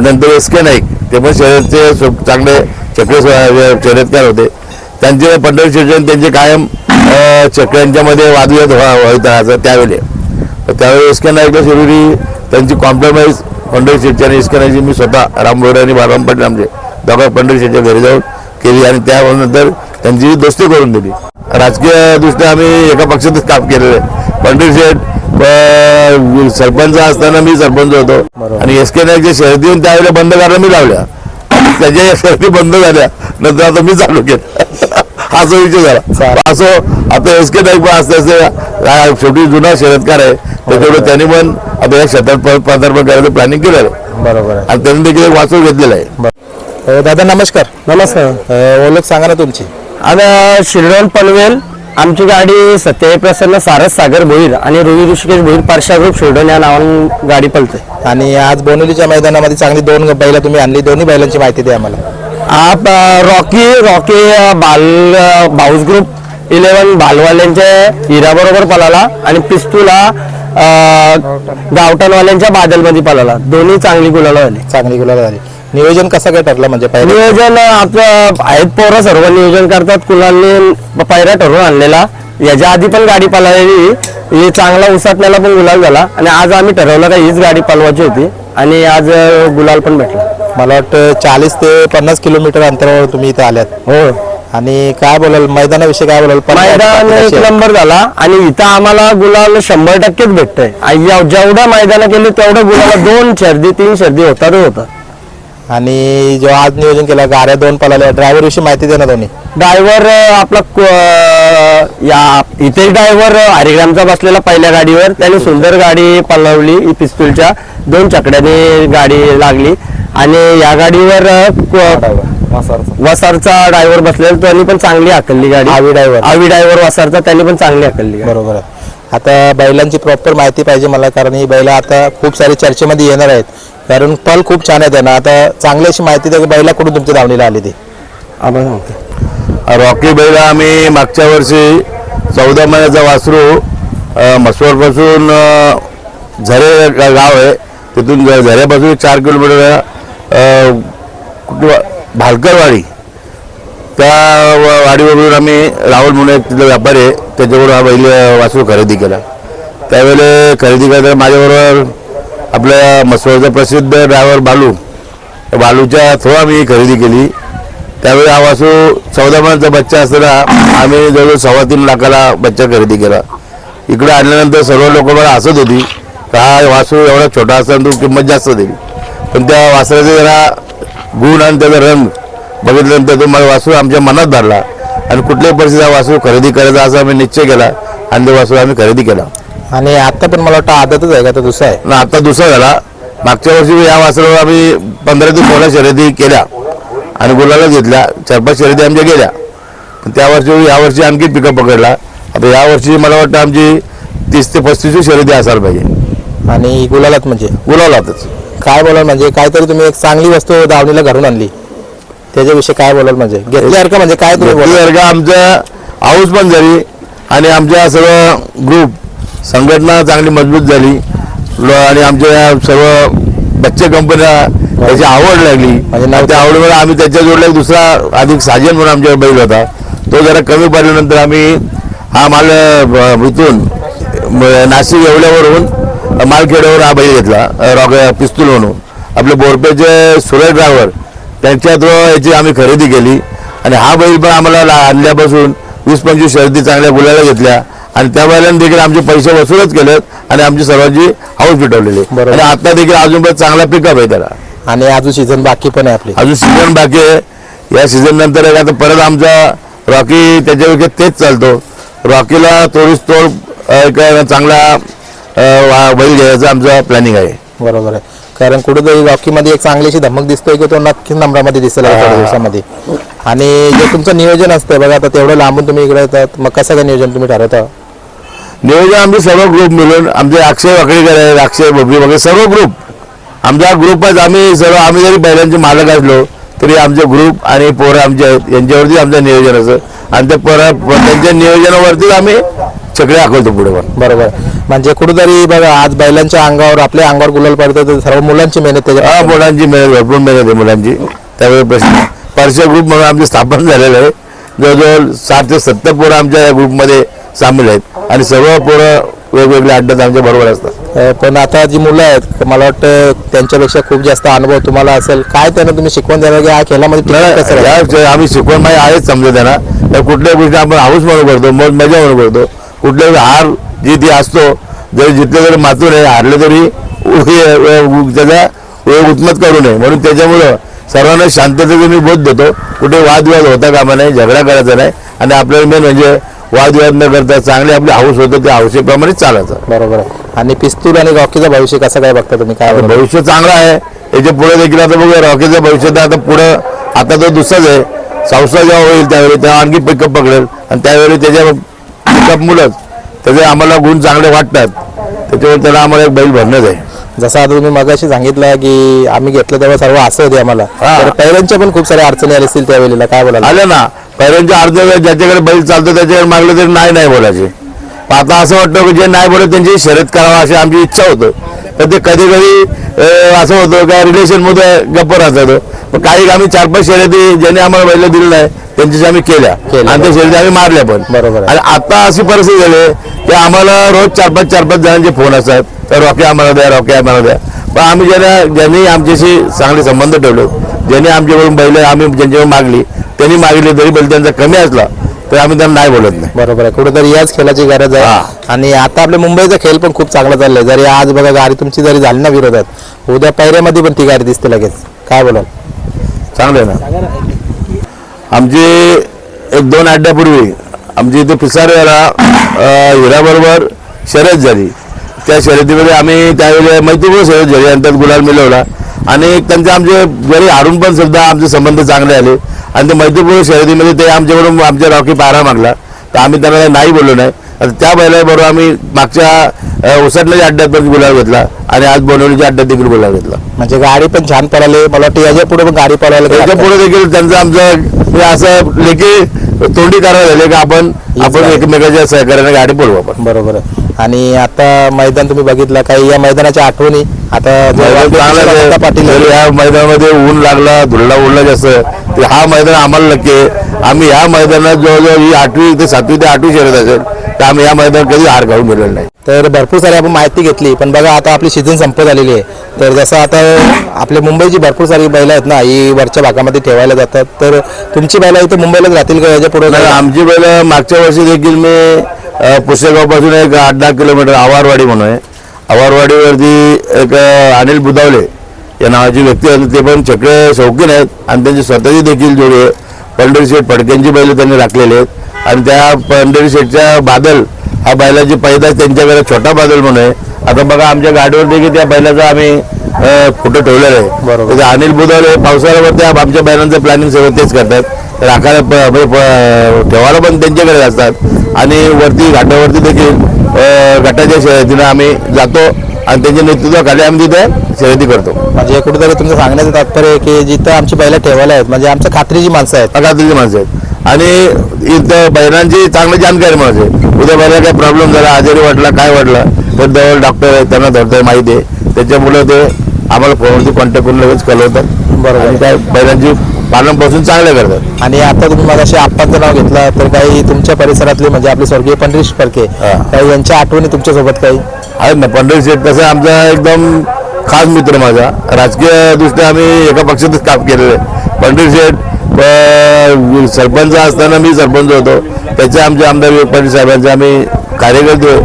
नंतर एस के नाईक ते पण शहराचे चांगले चक्र शर्यतकार होते. त्यांचे पंढरी शिक्षण त्यांचे कायम अं, चक्रांच्यामध्ये वादविवाद व्हायचा असं त्यावेळी. तर त्यावेळी एस के नाईकला शेवटी त्यांची कॉम्प्रोमाइज पंढरी शेटची आणि एस के नाईकची मी स्वतः राम आणि बाळराम पाटील आमचे दोघा पंढरी शेटच्या घरी जाऊन केली आणि त्यानंतर त्यांची दोस्ती करून दिली. राजकीय दृष्ट्या आम्ही एका पक्षातच काम केलेलं आहे. पंढरी शेठ सरपंच असताना मी सरपंच होतो. आणि एस के नाईकच्या शर्यती येऊन त्यावेळेला बंद करायला मी लावल्या. त्याच्या या शर्यती बंद झाल्या. नंतर आता मी चालू केलं. हा जो विषय झाला. असो आता एस के नाईक पण असते असते शेवटी जुना शर्यतकार आहे. त्याच्यामुळे त्यांनी पण आता या प- पदार्पण करायचं प्लॅनिंग केलेलं आहे. बरोबर आहे. आणि त्यांनी देखील एक वाचून घेतलेलं आहे. दादा नमस्कार. नमस्कार. ओळख सांगा ना तुमची. आता शिरडोन पनवेल आमची गाडी सत्याई प्रसन्न सारस सागर भोईर आणि रोही ऋषिकेश भोईर पारशा ग्रुप शिरडोन या नावाने गाडी पळते आणि आज बोनवलीच्या मैदानामध्ये चांगली दोन बैला तुम्ही आणली. दोन्ही बैलांची माहिती द्या आम्हाला. आप रॉकी रॉकी बाल बाऊस ग्रुप इलेव्हन बालवाल्यांच्या हिराबरोबर पळाला आणि पिस्तूला अ, गावठाणवाल्यांच्या बादलमध्ये पळाला. दोन्ही चांगली गुलाला झाली. चांगली गुलाब झाली. नियोजन कसं काय ठरलं? म्हणजे पहिले नियोजन आपलं आहेत पोरं सर्व नियोजन करतात. कुलांनी पायऱ्या ठरवून आणलेला. याच्या आधी पण गाडी पळालेली. ही चांगला उसाटण्याला पण गुलाल झाला. आणि आज आम्ही ठरवलं का हीच गाडी पळवायची होती. आणि आज अं, गुलाल पण भेटला. मला वाटतं चाळीस ते पन्नास किलोमीटर अंतरावर तुम्ही इथे आल्यात. हो. आणि काय बोलाल? मैदानाविषयी काय बोलाल? पण- मैदान एक? नंबर झाला. आणि इथं आम्हाला गुलाल शंभर टक्केच भेटतंय. आणि जेव- जेवढ्या मैदान केली तेवढं गुलाला दोन शर्दी तीन शर्दी होतात होतात आणि जेव्हा आज नियोजन केलं गाड्या दोन पळाल्या. ड्रायव्हर विषयी माहिती दे ना दोन्ही. ड्रायव्हर आपला क- या इथे ड्रायव्हर हरिग्रामचा बसलेला पहिल्या गाडीवर. त्याने सुंदर गाडी पळवली ही पिस्तूलच्या. दोन चकड्याने गाडी लागली. आणि या गाडीवर क- वसारचा ड्रायव्हर बसलेला. त्यांनी पण चांगली हाकलली गाडी. आवी driver. आवी ड्रायव्हर वसारचा त्यांनी पण चांगली हाकलली गाडी. बरोबर आहे. आता बैलांची प्रॉपर माहिती पाहिजे मला कारण ही बैला आता खूप सारी चर्चेमध्ये येणार आहेत. कारण पल खूप छान आहे त्यांना. आता चांगली अशी माहिती द्या की बैलाकडून तुमच्या धावणीला आली ती? रॉकी बैला आम्ही मागच्या वर्षी चौदा महिन्याचा वासरू अ, झरे गाव आहे. तिथून झऱ्यापासून चार किलोमीटर कुठं भालकरवाडी. त्या वाडीवरून आम्ही राहुल म्हणून एक तिथला व्यापारी आहे. त्याच्याकडून हा बैल वासरू खरेदी केला. त्यावेळेला खरेदी करताना माझ्याबरोबर आपल्या म्हसवडचा प्रसिद्ध ड्रायव्हर बालू. त्या बालूच्या थ्रू आम्ही खरेदी केली. त्यावेळी हा वासू चौदा महिन्याचा बच्चा असताना आम्ही जवळजवळ सव्वा तीन लाखाला बच्चा खरेदी केला. इकडे आणल्यानंतर सर्व लोक मला हसत होती. का हा वासू एवढा छोटा असताना तू किंमत जास्त देईल. पण त्या वासराचे जरा गुण आणि त्याचा रंग बघितल्यानंतर तो मला वासू आमच्या मनात धरला आणि कुठल्याही परिस्थितीत हा वासू खरेदी करायचा असा आम्ही निश्चय केला आणि तो वासू आम्ही खरेदी केला. आणि आता पण मला वाटतं आदतच आहे का? तर दुसरा आहे. आणि आता दुसरा झाला. मागच्या वर्षी या वासरावर आम्ही पंधरा ते सोळा शर्यती केल्या आणि गुलाला घेतल्या. चार पाच शर्यती आमच्या गेल्या. पण त्या वर्षी या वर्षी आणखी पिकअप पकडला. आता या वर्षी मला वाटतं आमची तीस ते पस्तीस शर्यती असायला पाहिजे. आणि गुलालात म्हणजे? गुलालातच. काय बोलाल म्हणजे? काहीतरी तुम्ही एक चांगली वस्तू धावणीला घरून आणली. त्याच्याविषयी काय बोलाल म्हणजे? घेतल्यासारखं म्हणजे? काय तुम्ही आमचं हाऊस पण झाली. आणि आमच्या सर्व ग्रुप संघटना चांगली मजबूत झाली. आणि आमच्या सर्व बच्चे कंपन्या त्याची आवड लागली. म्हणजे त्या आवडीमुळे आम्ही त्याच्या जोडला एक दुसरा अधिक साजन म्हणून आमच्या बैल होता. तो जरा कमी पडल्यानंतर आम्ही हा माल इथून नाशिक एवढ्यावरून मालखेड्यावर हा बैल घेतला रॉक पिस्तूल म्हणून. आपले बोरपेचे सुरेश ड्रायव्हर त्यांच्या थ्रू याची आम्ही खरेदी केली. आणि हा बैल पण आम्हाला आणल्यापासून वीस पंचवीस शर्यती चांगल्या गुलाला घेतल्या. आणि त्या बैलांनी देखील आमचे पैसे वसूलच केलेत आणि आमची सर्वांची हाऊस पिटवलेली बरोबर. आणि आता देखील अजून पण चांगला पिकअप आहे त्याला. आणि अजून सीझन बाकी पण आहे आपली. अजून सीझन बाकी आहे. या सीझन नंतर तर परत आमचा रॉकी त्याच्यापेक्षा तेच चालतो. रॉकीला तोडीस तोड एक चांगला बैल घ्यायचं आमचं प्लॅनिंग आहे. बरोबर आहे. कारण कुठेतरी रॉकीमध्ये एक चांगलीशी धमक दिसतोय की तो नक्कीच नंबरामध्ये दिसेल आता दिवसामध्ये. आणि जे तुमचं नियोजन असतं बघा आता तेवढं लांबून तुम्ही इकडे येतात. मग कसं काय नियोजन तुम्ही ठरवता? नियोजन आमचे सर्व ग्रुप मिळून आमचे अक्षय वाकडेकर आहेत अक्षय बोबरी वगैरे सर्व ग्रुप आमचा ग्रुपच आम्ही सर्व आम्ही जरी बैलांचे मालक असलो तरी आमचे ग्रुप आणि पोरं आमचे आहेत यांच्यावरती आमचं नियोजन असं. आणि त्या पोरं त्यांच्या नियोजनावरतीच आम्ही चकडे हाकलतो पुढे पण. बरोबर. म्हणजे कुठेतरी बघा आज बैलांच्या अंगावर आपल्या अंगावर गुलाल पडतं तर सर्व मुलांची मेहनत हा मुलांची मेहनत भरपूर मेहनत आहे मुलांची. त्यावेळी प्रश्न परशा ग्रुप म्हणून आमचे स्थापन झालेलं आहे. जवळजवळ साठ ते सत्तर पोरं आमच्या या ग्रुपमध्ये सामील आहेत. आणि सर्व पोरं वेगवेगळ्या अड्ड्यात आमच्या बरोबर असतात. पण आता जी मुलं आहेत मला वाटतं त्यांच्यापेक्षा खूप जास्त अनुभव तुम्हाला असेल. काय त्यांना तुम्ही शिकवून देणार की हा खेळामध्ये? या- आम्ही शिकवण माहिती आहेच समजा त्यांना तर कुठल्याही गोष्टी आपण हाऊस म्हणून करतो मग मजा म्हणून करतो. कुठल्याही हार जी ती असतो जरी जितले जरी मातूर आहे हारले तरी त्याचा उत्मत करू नये. म्हणून त्याच्यामुळं सर्वांना शांततेचा मी बोध देतो. कुठे वादविवाद होता कामा नाही झगडा करायचा नाही. आणि आपल्याला मेन म्हणजे वादविवाद न करता चांगले आपले हाऊस होतं त्या हाऊसेप्रमाणे चालायचं बरोबर आहे. आणि पिस्तूल आणि रॉकीचं भविष्य कसं काय बघता तुम्ही? काय भविष्य चांगलं आहे. याच्यापुढे देखील आता बघूया रॉकीचं भविष्य तर आता पुढं आता तो दुसराच आहे. संस्था जेव्हा होईल त्यावेळी तेव्हा आणखी पिकअप पकडेल. आणि त्यावेळी त्याच्या पिकअप मुलंच. त्याचे आम्हाला गुण चांगले वाटतात. त्याच्यावर त्याला आम्हाला एक बैल भरणंच आहे. जसं आता तुम्ही मगाशी सांगितलं की आम्ही घेतलं तेव्हा सर्व असं होते आम्हाला. हा. तर पहिल्यांच्या पण खूप साऱ्या अडचणी आल्या असतील त्यावेळेला. काय बोलाल? आले ना. पहिल्यांच्या अर्ध ज्याच्याकडे बैल चालतो त्याच्याकडे मागलं तरी नाही नाही बोलायचे. आता असं वाटतं की जे नाही बोलत त्यांची शर्यत करावा अशी आमची इच्छा होतं. तर ते कधी कधी असं होतं का रिलेशनमध्ये गप्प राहतात. पण काही आम्ही चार पाच शर्यती ज्यांनी आम्हाला बैल दिलं नाही त्यांच्याशी आम्ही केल्या. आणि त्या शर्यती आम्ही मारल्या पण. बरोबर. आणि आता अशी परिस्थिती झाली की आम्हाला रोज चार पाच चार पाच जणांचे फोन असतात. तर रॉकी आम्हाला द्या रॉकी आम्हाला द्या. पण आम्ही ज्यांना ज्यांनी आमच्याशी चांगले संबंध ठेवले ज्यांनी आमच्याकडून बैल आम्ही ज्यांच्याकडून मागली त्यांनी मागितली तरी बैल त्यांचा कमी असला तर आम्ही त्यांना नाही बोलत नाही. बरोबर आहे. कुठेतरी याच खेळाची गरज आहे. आणि आता आपल्या मुंबईचा खेळ पण खूप चांगला चाललाय. जरी आज बघा गाडी तुमची जरी झाली ना विरोधात उद्या पैऱ्यामध्ये पण ती गाडी दिसते लगेच. काय बोलाल? चांगलं आहे ना? आमची एक दोन आठवड्यापूर्वी आमची इथे पिसारेला हिराबरोबर शर्यत झाली. त्या शर्यतीमध्ये आम्ही त्यावेळी मैत्रीपूर्ण शर्यत झाली. आणि त्यात गुलाल मिळवला. आणि त्यांचे आमचे जरी हारून पण सुद्धा आमचे संबंध चांगले आले. आणि ते मैत्रीपूर्ण शर्यतीमध्ये ते आमच्याकडून आमच्या रॉकी पारा मागला. तर आम्ही त्यांना नाही बोललो नाही. आता त्या बैलाबरोबर आम्ही मागच्या उसटल्याच्या अड्ड्यात पण गुलाल घेतला आणि आज बोनवलीच्या अड्ड्यात देखील गुलाल घेतला. म्हणजे गाडी पण छान पळाली. मला वाटतं याच्यापुढे पण गाडी पळायला त्याच्या हरकत पुढे देखील त्यांचं आमचं हे असं लेखी तोंडी कारवाई झाली का आपण आपण. एकमेकाच्या सहकार्याने गाडी बोलवू आपण. बरोबर आहे. आणि आता मैदान तुम्ही बघितलं काही या मैदानाच्या आठवणी? आता. पाटील या मैदानामध्ये ऊन लागला धुळला उडला जास्त हा मैदान आम्हाला नक्की आहे. आम्ही या मैदानात जवळजवळ ही आठवी ते सातवी ते आठवी शर्यत असेल तर आम्ही या मैदानात कधी हार घालून गेलेलो नाही. तर भरपूर सारी आपण माहिती घेतली पण बघा आता आपली सीझन संपत आलेली आहे. तर जसं आता आपल्या मुंबईची भरपूर सारी बैलं आहेत ना ही वरच्या भागामध्ये ठेवायला जातात. तर तुमची बैलं इथे मुंबईलाच राहतील का? याच्यापुढे आमची बैल मागच्या वर्षी देखील मी अ, पुस्तकापासून एक आठ दहा किलोमीटर आवारवाडी म्हणून आहे. आवारवाडीवरती एक अनिल बुदावले या नावाची व्यक्ती आहे ते पण चक्र शौकीन आहेत आणि त्यांची स्वतःची देखील जोडी आहे. पंढरी शेठ फडक्यांची बैल त्यांनी राखलेली आहेत. आणि त्या पंढरी शेठच्या बादल हा बैलाची पैदास त्यांच्याकडे छोटा बादल म्हणून आहे. आता बघा आमच्या गाडीवर देखील त्या बैलाचा आम्ही फोटो ठेवलेला आहे. बरोबर. अनिल बुधावले पावसाळ्यावरती आमच्या बैलांचं प्लॅनिंग सगळं तेच करतात. राखायला प- म्हणजे ठेवायला पण त्यांच्याकडे असतात. आणि वरती घाटावरती देखील अं, घाटाच्या शर्यतीनं आम्ही जातो आणि त्यांच्या नेतृत्वाखाली आम्ही तिथे शर्यती करतो. म्हणजे कुठेतरी तुमचं सांगण्याचं तात्पर्य की जिथं आमची बैलं ठेवायला आहेत म्हणजे आमच्या खात्रीची माणसं आहेत. अगाधीची माणसं आहेत. आणि इथं बैलांची चांगली जानकारी माणसं आहे उद्या बैला काय प्रॉब्लेम झाला आजारी वाटला काय वाटला तर जवळ डॉक्टर आहेत त्यांना धरतंय माहिती आहे. त्याच्यामुळे ते आम्हाला फोनवरती कॉन्टॅक्ट करून लगेच कळवतात बरोबर. आणि काय बैलांची पालनपासून चांगले करतात. आणि आता तुम्ही मगाशी आप्पांचं नाव घेतलं तर काही तुमच्या परिसरातले म्हणजे आपले स्वर्गीय पंढरीश फडके हा. काही यांच्या आठवणी तुमच्यासोबत काही? आहेत ना पंढरी शेठ कसं आमचा एकदम खास मित्र माझा. राजकीय दृष्ट्या आम्ही एका पक्षातच काम केलेलं आहे. पंढरी शेठ सरपंच असताना मी सरपंच होतो. त्याचे आमचे आमदार पंडित साहेबांचे आम्ही कार्यकर्ते.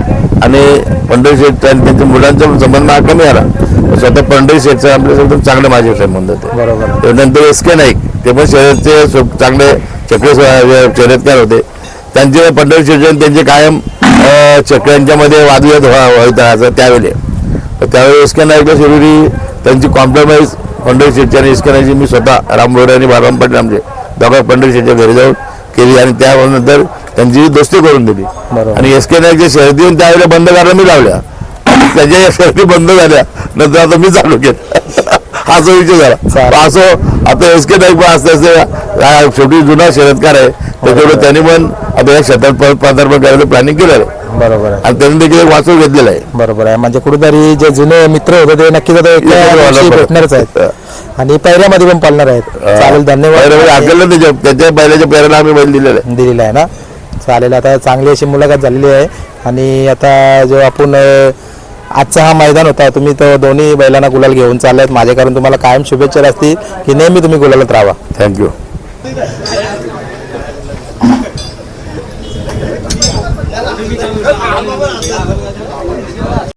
आणि पंढरी शेठ आणि त्यांच्या मुलांचा संबंध मला कमी आला. स्वतः पंढरी शेठचा एकदम चांगले माझे संबंध होते. बरोबर. त्यानंतर एस के नाईक. ते पण शर्यतचे चांगले चक्र शर्यतकार होते. त्यांचे पंढरी शिक्षण त्यांचे कायम अं, चक्र यांच्यामध्ये वादविवाद व्हा- व्हायचा राहायचा त्यावेळी. तर त्यावेळी एस के नाईकला शेवटी त्यांची कॉम्प्रोमाइज पंढरी शेटची आणि नाईकची मी स्वतः राम बोरे आणि बालराम पाटील आमचे दोघं पंढरी शेटच्या घरी जाऊन केली आणि त्यानंतर त्यांची दोस्ती करून दिली. आणि एस के शर्यती येऊन त्यावेळेला बंद करायला मी लावल्या. त्याच्या या शर्यती बंद झाल्या नंतर आता मी चालू केलं असा विषय झाला. असो आता एस के नाईक पण हा शेवटी जुना शर्यतकार आहे. त्याच्यामुळे त्यांनी पण आता या शेतात पदार्पण करायचं प्लॅनिंग केलेलं आहे. बरोबर आहे. आणि त्यांनी देखील एक वासरू घेतलेलं आहे. बरोबर आहे. म्हणजे कुठेतरी जे जुने मित्र होते ते नक्कीच आता. भेटणारच आहेत. आणि पहिऱ्यामध्ये पण पाळणार आहेत. चालेल धन्यवाद. आपल्याला त्याच्या त्याच्या पहिल्याच्या पेराला आम्ही बैल दिलेला आहे. दिलेला आहे ना? चालेल आता चांगली अशी मुलाखत झालेली आहे. आणि आता जो आपण आजचा हा मैदान होता. तुम्ही तो दोन्ही बैलांना गुलाल घेऊन चाललात. माझ्याकडून तुम्हाला कायम शुभेच्छा असतील की नेहमी तुम्ही गुलालात राहा थँक्यू